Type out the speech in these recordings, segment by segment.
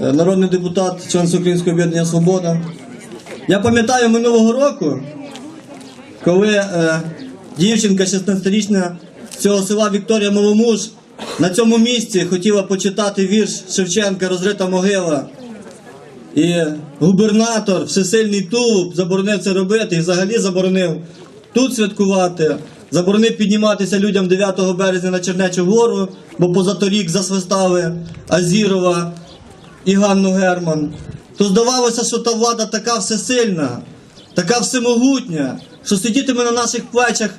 е, народний депутат, член Всеукраїнського об'єднання Свобода. Я пам'ятаю минулого року, коли е, дівчинка 16-річна з цього села Вікторія Маломуж на цьому місці хотіла почитати вірш Шевченка Розрита могила. І губернатор, всесильний Тулуб, заборонив це робити і взагалі заборонив тут святкувати, заборонив підніматися людям 9 березня на Чернечу гору, бо позаторік засвистали Азірова і Ганну Герман. То здавалося, що та влада така всесильна, така всемогутня, що сидітиме на наших плечах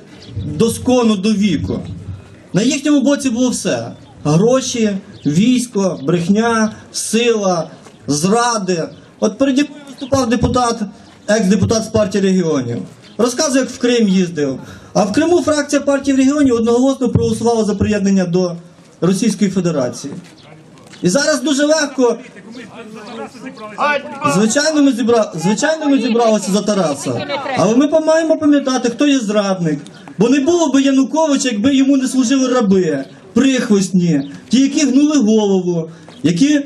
доскону до віку. На їхньому боці було все: гроші, військо, брехня, сила, зради. От переді мною виступав депутат, екс-депутат з партії регіонів. Розказує, як в Крим їздив. А в Криму фракція партії регіонів одноголосно проголосувала за приєднання до Російської Федерації. І зараз дуже легко. Звичайно, ми зібра... Звичайно, ми зібралися за Тараса. Але ми маємо пам'ятати, хто є зрадник. Бо не було би Януковича, якби йому не служили раби, прихвостні, ті, які гнули голову, які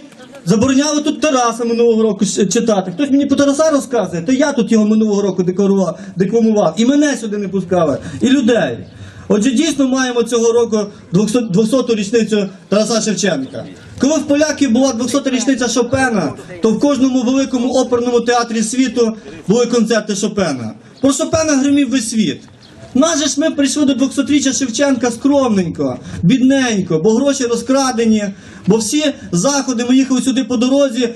забороняли тут Тараса минулого року читати. Хтось мені про Тараса розказує, то я тут його минулого року декламував. І мене сюди не пускали, і людей. Отже, дійсно маємо цього року 200-ту річницю Тараса Шевченка. Коли в поляків була 200-та річниця Шопена, то в кожному великому оперному театрі світу були концерти Шопена. Про Шопена гримів весь світ. Нас же ж ми прийшли до 200-річчя Шевченка скромненько, бідненько, бо гроші розкрадені, бо всі заходи ми їхали сюди по дорозі.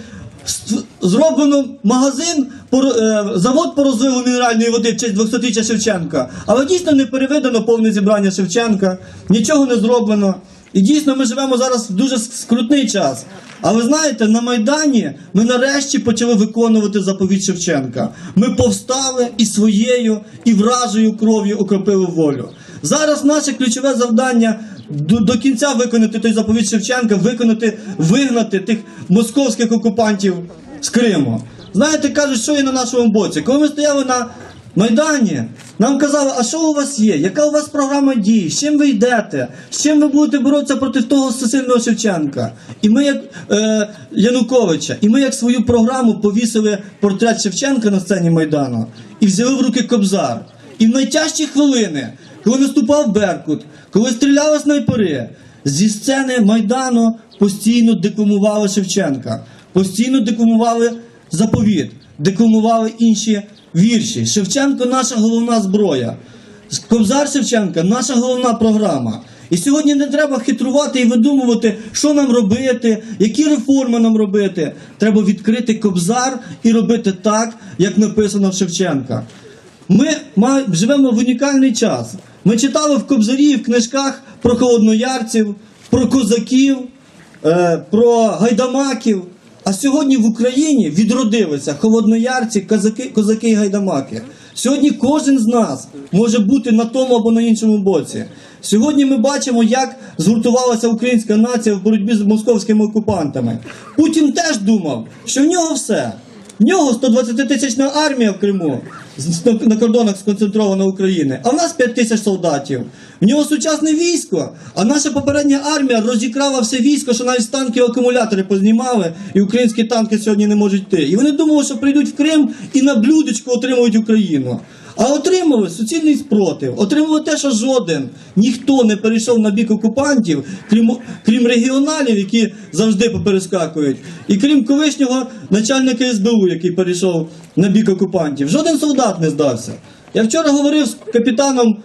Зроблено магазин, е, завод по мінеральної води в честь 200-річчя Шевченка. Але дійсно не переведено повне зібрання Шевченка, нічого не зроблено. І дійсно ми живемо зараз в дуже скрутний час. А ви знаєте, на Майдані ми нарешті почали виконувати заповідь Шевченка. Ми повстали і своєю, і вражою кров'ю окропили волю. Зараз наше ключове завдання до, до кінця виконати той заповідь Шевченка, виконати, вигнати тих московських окупантів з Криму. Знаєте, кажуть, що є на нашому боці. Коли ми стояли на Майдані, нам казали, а що у вас є? Яка у вас програма дій? З чим ви йдете? З чим ви будете боротися проти того всесильного Шевченка? І ми, як е, Януковича, і ми, як свою програму, повісили портрет Шевченка на сцені Майдану і взяли в руки Кобзар. І в найтяжчі хвилини, коли наступав Беркут, коли стріляли снайпери, зі сцени Майдану постійно декламували Шевченка, постійно декламували заповіт, декламували інші вірші. Шевченко наша головна зброя. Кобзар Шевченка наша головна програма. І сьогодні не треба хитрувати і видумувати, що нам робити, які реформи нам робити. Треба відкрити кобзар і робити так, як написано в Шевченка. Ми живемо в унікальний час. Ми читали в Кобзарі в книжках про холодноярців, про козаків, е, про гайдамаків. А сьогодні в Україні відродилися холодноярці, козаки, козаки і гайдамаки. Сьогодні кожен з нас може бути на тому або на іншому боці. Сьогодні ми бачимо, як згуртувалася українська нація в боротьбі з московськими окупантами. Путін теж думав, що в нього все. В нього 120-тисячна армія в Криму на- на кордонах сконцентрована України, а в нас 5 тисяч солдатів. В нього сучасне військо, а наша попередня армія розікрала все військо, що навіть танки танків акумулятори познімали, і українські танки сьогодні не можуть йти. І вони думали, що прийдуть в Крим і на блюдечку отримують Україну. А отримали суцільний спротив, отримали те, що жоден ніхто не перейшов на бік окупантів, крім, крім регіоналів, які завжди поперескакують, і крім колишнього начальника СБУ, який перейшов на бік окупантів. Жоден солдат не здався. Я вчора говорив з капітаном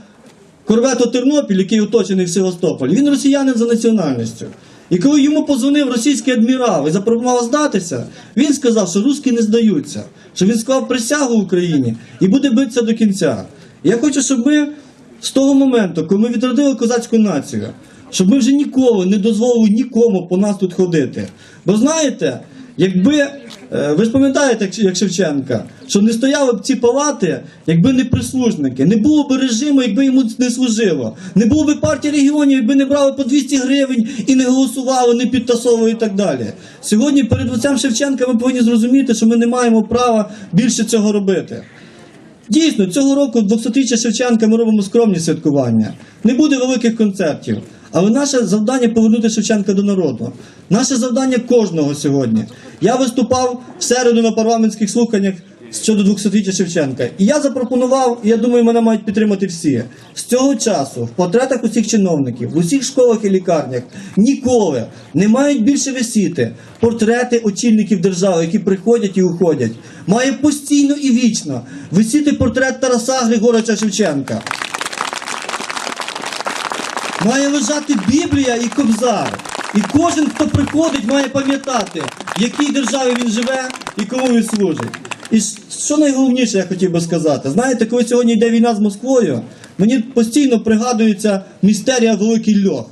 корвету Тернопіль, який оточений в Севастополі. Він росіянин за національністю. І коли йому позвонив російський адмірал і запропонував здатися, він сказав, що русські не здаються, що він склав присягу Україні і буде битися до кінця. Я хочу, щоб ми з того моменту, коли ми відродили козацьку націю, щоб ми вже ніколи не дозволили нікому по нас тут ходити. Бо знаєте, якби ви ж пам'ятаєте, як- Шевченка, що не стояли б ці палати, якби не прислужники, не було б режиму, якби йому не служило, не було б партії регіонів, якби не брали по 200 гривень і не голосували, не підтасовували і так далі. Сьогодні перед отцем Шевченка ми повинні зрозуміти, що ми не маємо права більше цього робити. Дійсно, цього року 200-річчя Шевченка ми робимо скромні святкування. Не буде великих концертів. Але наше завдання повернути Шевченка до народу. Наше завдання кожного сьогодні. Я виступав в середу на парламентських слуханнях щодо 200-річчя Шевченка. І я запропонував, і я думаю, мене мають підтримати всі. З цього часу в портретах усіх чиновників, в усіх школах і лікарнях ніколи не мають більше висіти портрети очільників держави, які приходять і уходять. Має постійно і вічно висіти портрет Тараса Григоровича Шевченка. Має лежати Біблія і Кобзар. І кожен, хто приходить, має пам'ятати, в якій державі він живе і кому він служить. І що найголовніше я хотів би сказати, знаєте, коли сьогодні йде війна з Москвою, мені постійно пригадується містерія Великий Льох.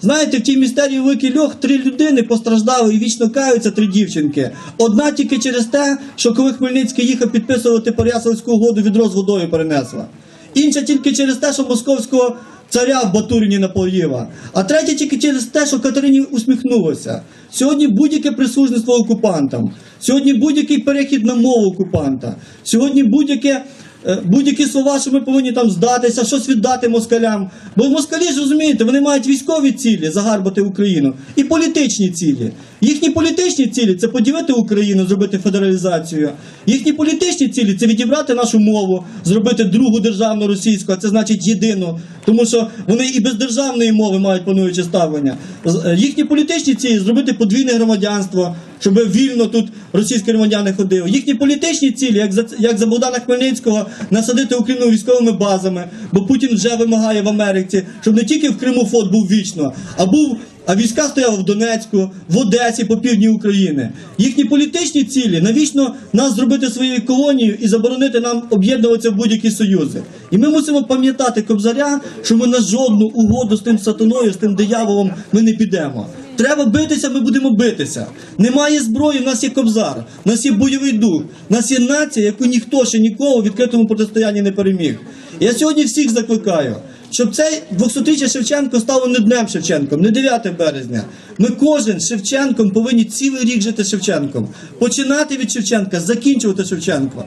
Знаєте, в тій містерії Великий Льох три людини постраждали і вічно каються три дівчинки. Одна тільки через те, що коли Хмельницький їхав підписувати Переяславську угоду, відро з водою перенесла. Інша тільки через те, що московського царя в Батуріні напоїла. А третє тільки через те, що Катерині усміхнулося. Сьогодні будь-яке прислужництво окупантам, сьогодні будь-який перехід на мову окупанта, сьогодні будь-яке. Е, Будь-які слова, що ми повинні там здатися, щось віддати москалям. Бо москалі ж розумієте, вони мають військові цілі загарбати Україну і політичні цілі. Їхні політичні цілі це поділити Україну, зробити федералізацію. Їхні політичні цілі це відібрати нашу мову, зробити другу державну російську, а це значить єдину. Тому що вони і без державної мови мають пануюче ставлення. Е, Їхні політичні цілі зробити подвійне громадянство, щоб вільно тут російські громадяни ходили. Їхні політичні цілі, як за як за Богдана Хмельницького, насадити Україну військовими базами, бо Путін вже вимагає в Америці, щоб не тільки в Криму флот був вічно, а був. А війська стояли в Донецьку, в Одесі, по півдні України. Їхні політичні цілі навічно нас зробити своєю колонією і заборонити нам об'єднуватися в будь-які союзи. І ми мусимо пам'ятати Кобзаря, що ми на жодну угоду з тим сатаною, з тим дияволом ми не підемо. Треба битися, ми будемо битися. Немає зброї, в нас є кобзар, в нас є бойовий дух, в нас є нація, яку ніхто ще ніколи в відкритому протистоянні не переміг. Я сьогодні всіх закликаю, щоб цей 200-річчя Шевченко стало не днем Шевченком, не 9 березня. Ми кожен Шевченком повинні цілий рік жити Шевченком. Починати від Шевченка, закінчувати Шевченко.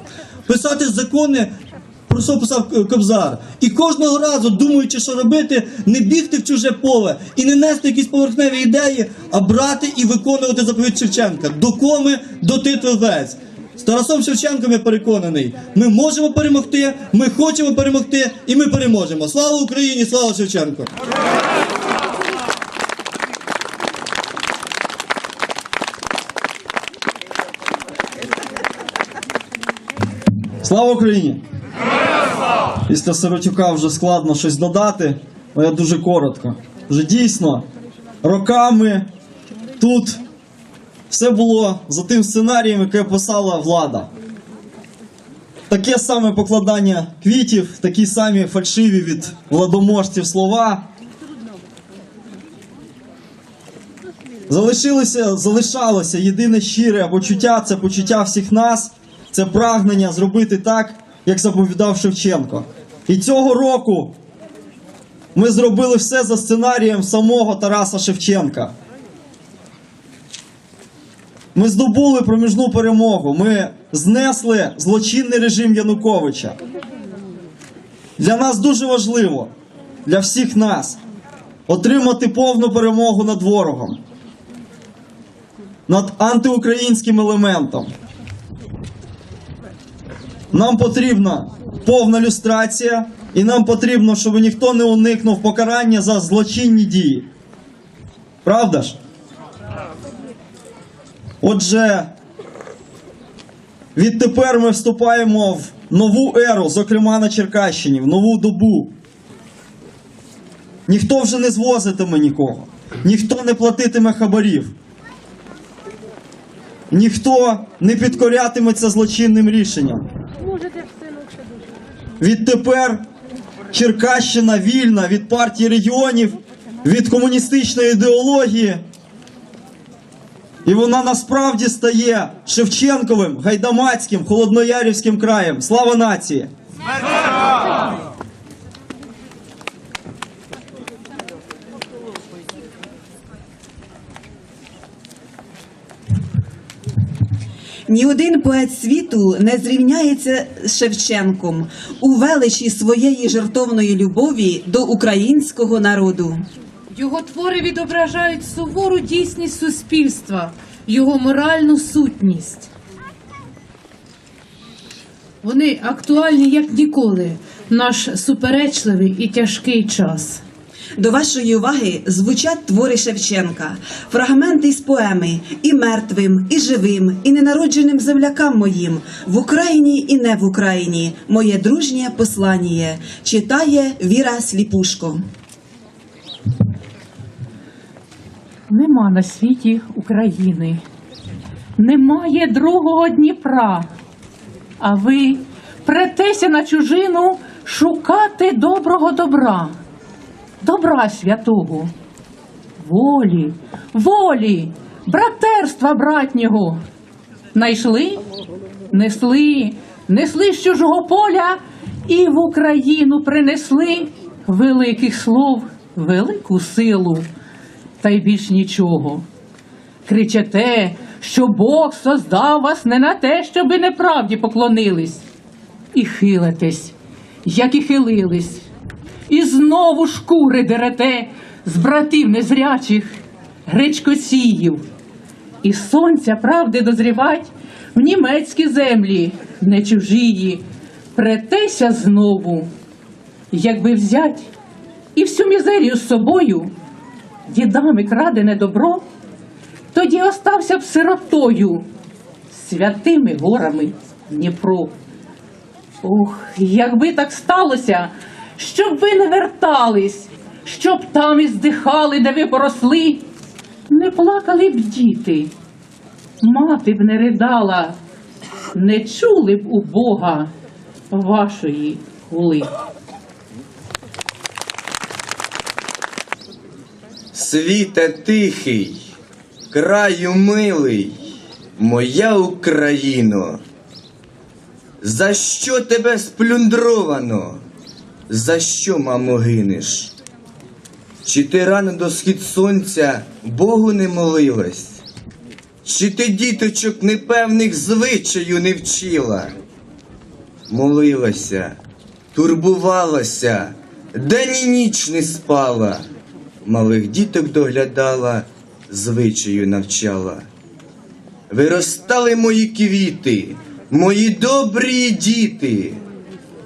Писати закони про що писав Кобзар. І кожного разу, думаючи, що робити, не бігти в чуже поле і не нести якісь поверхневі ідеї, а брати і виконувати заповідь Шевченка. До коми, до титви весь. З Тарасом Шевченком я переконаний. Ми можемо перемогти, ми хочемо перемогти, і ми переможемо. Слава Україні! Слава Шевченку! Слава Україні! Після Сиротюка вже складно щось додати, але я дуже коротко. Вже дійсно роками тут все було за тим сценарієм, який писала влада. Таке саме покладання квітів, такі самі фальшиві від владоможців слова. Залишилося, залишалося єдине щире почуття це почуття всіх нас, це прагнення зробити так, як заповідав Шевченко. І цього року ми зробили все за сценарієм самого Тараса Шевченка. Ми здобули проміжну перемогу. Ми знесли злочинний режим Януковича. Для нас дуже важливо, для всіх нас, отримати повну перемогу над ворогом над антиукраїнським елементом. Нам потрібна повна люстрація, і нам потрібно, щоб ніхто не уникнув покарання за злочинні дії. Правда ж? Отже, відтепер ми вступаємо в нову еру, зокрема на Черкащині, в нову добу. Ніхто вже не звозитиме нікого, ніхто не платитиме хабарів. Ніхто не підкорятиметься злочинним рішенням. Відтепер Черкащина вільна від партії регіонів, від комуністичної ідеології. І вона насправді стає Шевченковим, Гайдамацьким, Холодноярівським краєм. Слава нації! Ні один поет світу не зрівняється з Шевченком у величі своєї жертовної любові до українського народу. Його твори відображають сувору дійсність суспільства, його моральну сутність. Вони актуальні як ніколи наш суперечливий і тяжкий час. До вашої уваги звучать твори Шевченка, фрагменти із поеми і мертвим, і живим, і ненародженим землякам моїм в Україні і не в Україні. Моє дружнє послання читає Віра Сліпушко. Нема на світі України, немає другого Дніпра. А ви претеся на чужину шукати доброго добра, добра святого, волі, волі, братерства братнього. Найшли, несли, несли з чужого поля і в Україну принесли великих слов, велику силу та й більш нічого. Кричите, що Бог создав вас не на те, щоби неправді поклонились. І хилитесь, як і хилились, і знову шкури дерете з братів незрячих, гречкосіїв. І сонця правди дозрівать в німецькі землі, не чужії, претеся знову, якби взять і всю мізерію з собою дідами крадене добро, тоді остався б сиротою святими горами Дніпро. Ох, якби так сталося, щоб ви не вертались, щоб там і здихали, де ви поросли, не плакали б діти, мати б не ридала, не чули б у Бога вашої хули. Світе тихий, краю милий, моя Україно. За що тебе сплюндровано? За що, мамо, гинеш? Чи ти рано до схід сонця Богу не молилась? Чи ти діточок непевних звичаю не вчила? Молилася, турбувалася, день і ніч не спала, малих діток доглядала, звичаю навчала. Виростали мої квіти, мої добрі діти.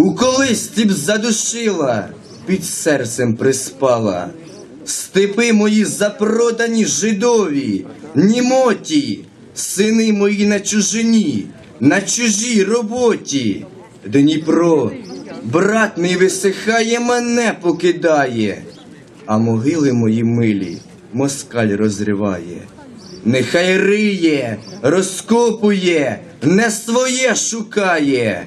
у колисці б задушила, під серцем приспала. Степи мої запродані жидові, німоті, сини мої на чужині, на чужій роботі. Дніпро, брат мій висихає, мене покидає, а могили мої милі москаль розриває. Нехай риє, розкопує, не своє шукає,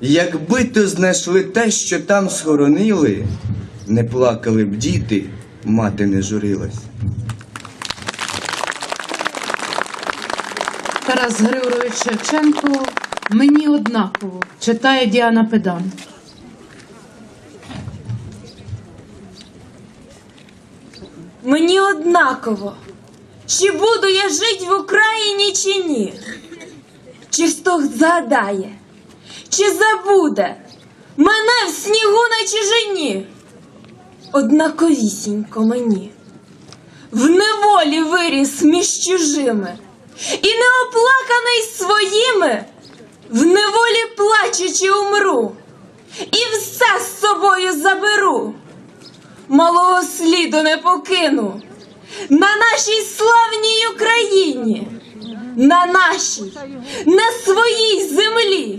якби то знайшли те, що там схоронили, не плакали б діти, мати не журилась. Тарас Григорович Шевченко мені однаково читає Діана Педан. Мені однаково, чи буду я жить в Україні, чи ні. Чи хто згадає, чи забуде мене в снігу на чужині. Однаковісінько мені. В неволі виріс між чужими, і неоплаканий своїми, в неволі плачучи умру, і все з собою заберу малого сліду не покину на нашій славній Україні. на нашій, на своїй землі.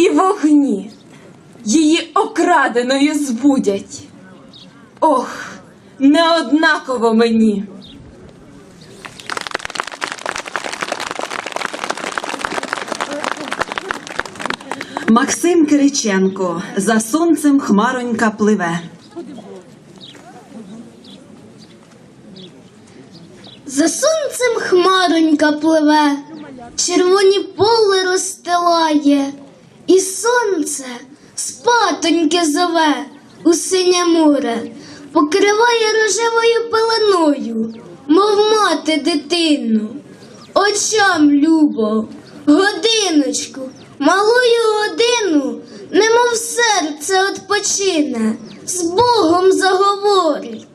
і вогні її окраденою збудять. Ох, не однаково мені. Максим Кириченко за сонцем хмаронька пливе. За сонцем хмаронька пливе, червоні поле розстилає, і сонце спатоньки зове у синє море, покриває рожевою пеленою, мов мати дитину. Очам любо, годиночку, малую годину, немов серце odpoчине, з Богом заговорить.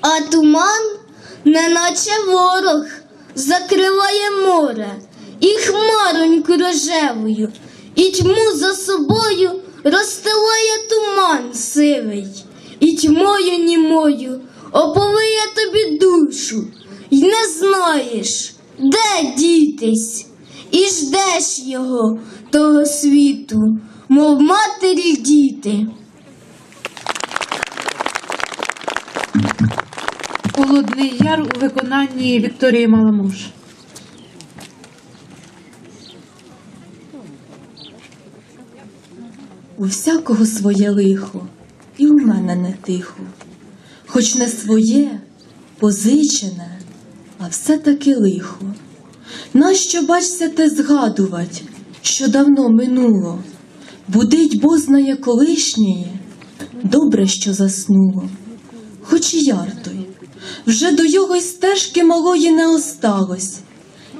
А туман, неначе ворог, закриває море і хмароньку рожевою, і тьму за собою розстилає туман сивий, і тьмою німою оповиє тобі душу, й не знаєш, де дітись, і ждеш його, того світу, мов матері діти. Холодний яр у виконанні Вікторії Маламуш. У всякого своє лихо, і у мене не тихо. Хоч не своє, позичене, а все-таки лихо. Нащо бачся те згадувать, що давно минуло, будить бо знає колишнє, добре, що заснуло. Хоч і яр той, вже до його й стежки малої не осталось,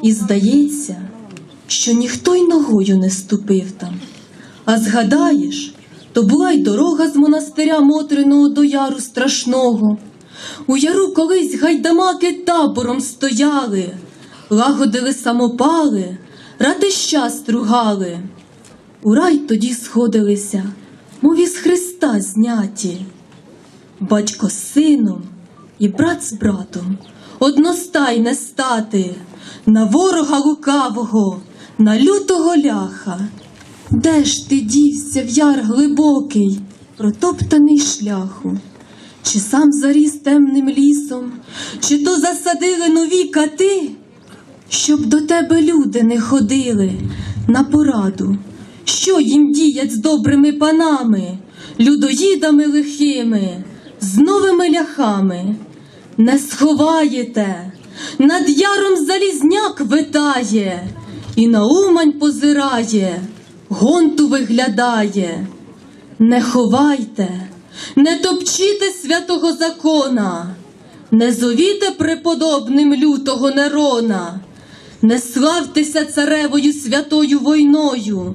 і здається, що ніхто й ногою не ступив там. А згадаєш, то була й дорога з монастиря Мотриного до яру страшного. У яру колись гайдамаки табором стояли, лагодили самопали, ратища стругали. У рай тоді сходилися, мов із Христа зняті. Батько з сином і брат з братом одностайне стати на ворога лукавого, на лютого ляха. Де ж ти дівся в яр глибокий, протоптаний шляху? Чи сам заріс темним лісом, чи то засадили нові кати, щоб до тебе люди не ходили на пораду, що їм діять з добрими панами, людоїдами лихими, з новими ляхами? Не сховаєте, над яром залізняк витає, і на умань позирає, гонту виглядає. Не ховайте, не топчіте святого закона, не зовіте преподобним лютого Нерона, не славтеся царевою святою войною,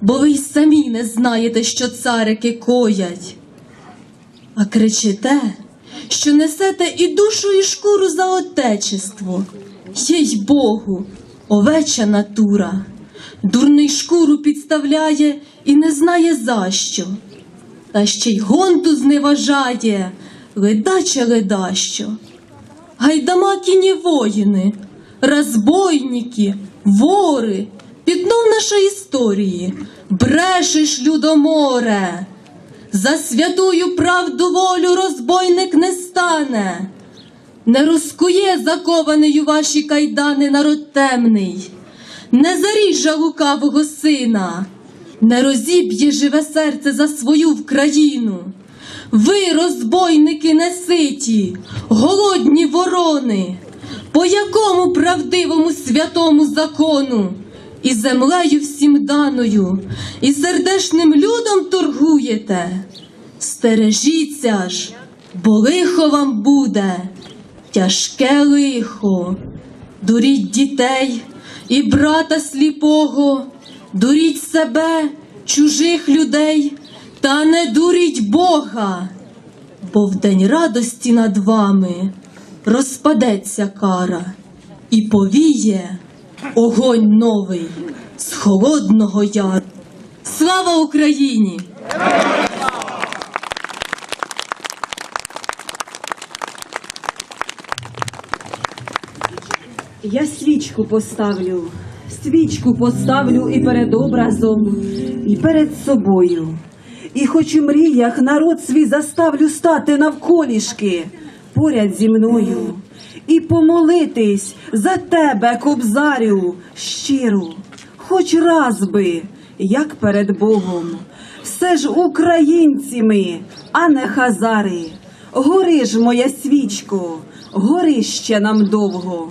бо ви й самі не знаєте, що царики коять. А кричите, що несете і душу, і шкуру за отечество. Їй Богу, овеча натура, дурний шкуру підставляє і не знає за що. Та ще й гонту зневажає, ледаче ледащо. Гайдамакіні воїни, розбойники, вори, піднов наша історії, брешеш, людоморе. За святую правду волю розбойник не стане, не розкує закований у ваші кайдани народ темний, не заріже лукавого сина, не розіб'є живе серце за свою Вкраїну. Ви, розбойники неситі, голодні ворони, по якому правдивому святому закону і землею всім даною, і сердешним людом торгуєте. Стережіться ж, бо лихо вам буде, тяжке лихо, дуріть дітей, і брата сліпого, дуріть себе, чужих людей, та не дуріть Бога, бо в день радості над вами розпадеться кара і повіє огонь новий з холодного яру. Слава Україні! Я свічку поставлю, свічку поставлю і перед образом, і перед собою. І хоч у мріях народ свій заставлю стати навколішки поряд зі мною, і помолитись за тебе, кобзарю, щиро, хоч раз би, як перед Богом, все ж українці ми, а не хазари. Гори ж, моя свічко, гори ще нам довго.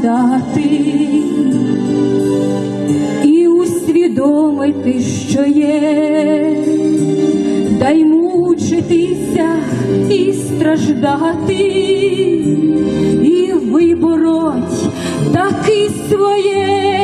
Згадати і усвідомити, що є, дай мучитися і страждати, і вибороть таки своє,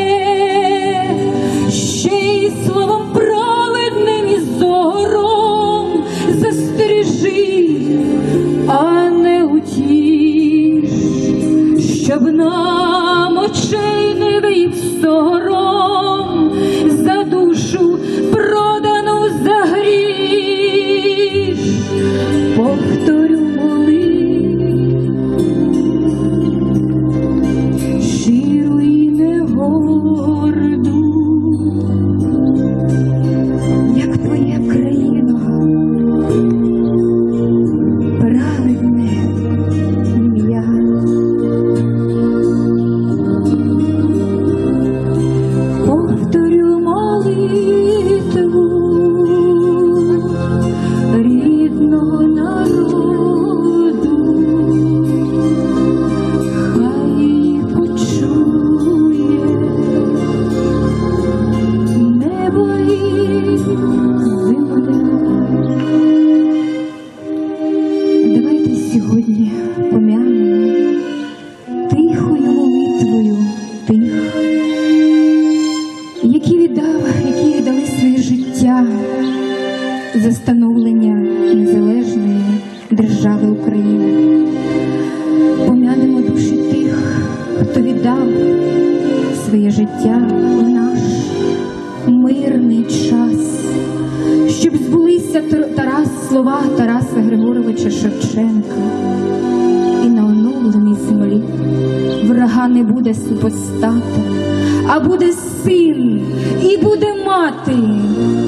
життя в наш мирний час щоб збулися Тар- Тарас слова Тараса Григоровича Шевченка і на оновлений землі. Врага не буде супостата, а буде син, і буде мати,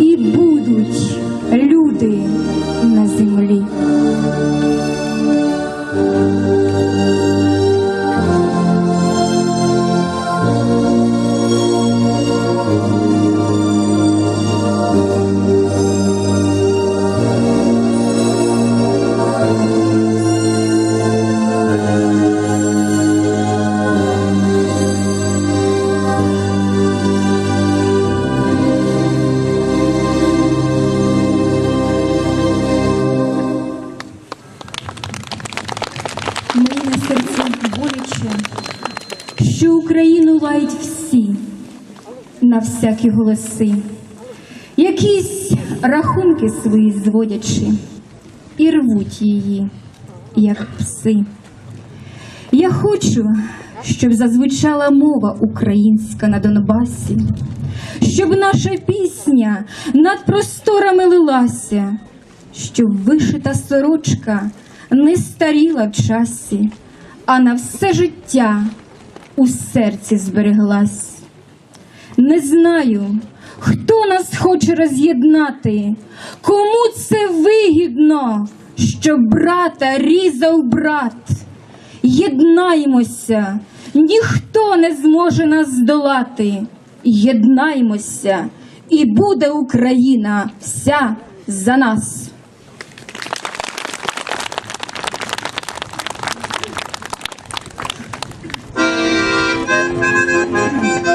і будуть люди Мені на серці боляче, що Україну лають всі на всякі голоси, якісь рахунки свої зводячи і рвуть її, як пси. Я хочу, щоб зазвучала мова українська на Донбасі, щоб наша пісня над просторами лилася, щоб вишита сорочка не старіла часі, а на все життя у серці збереглась. Не знаю, хто нас хоче роз'єднати, кому це вигідно, що брата різав брат. Єднаємося, ніхто не зможе нас здолати. Єднаємося, і буде Україна вся за нас. Thank you.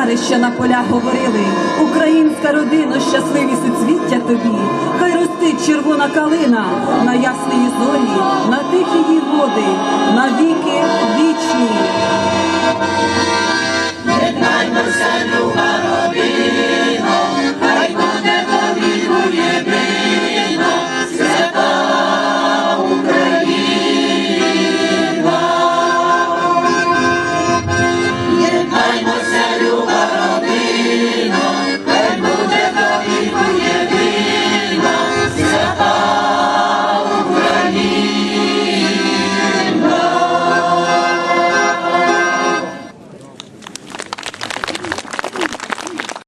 Татари на полях говорили, українська родина, щасливі суцвіття тобі, хай ростить червона калина на ясній зорі, на тихі води, на віки вічні. Єднаймося, люба родина, хай буде повітря.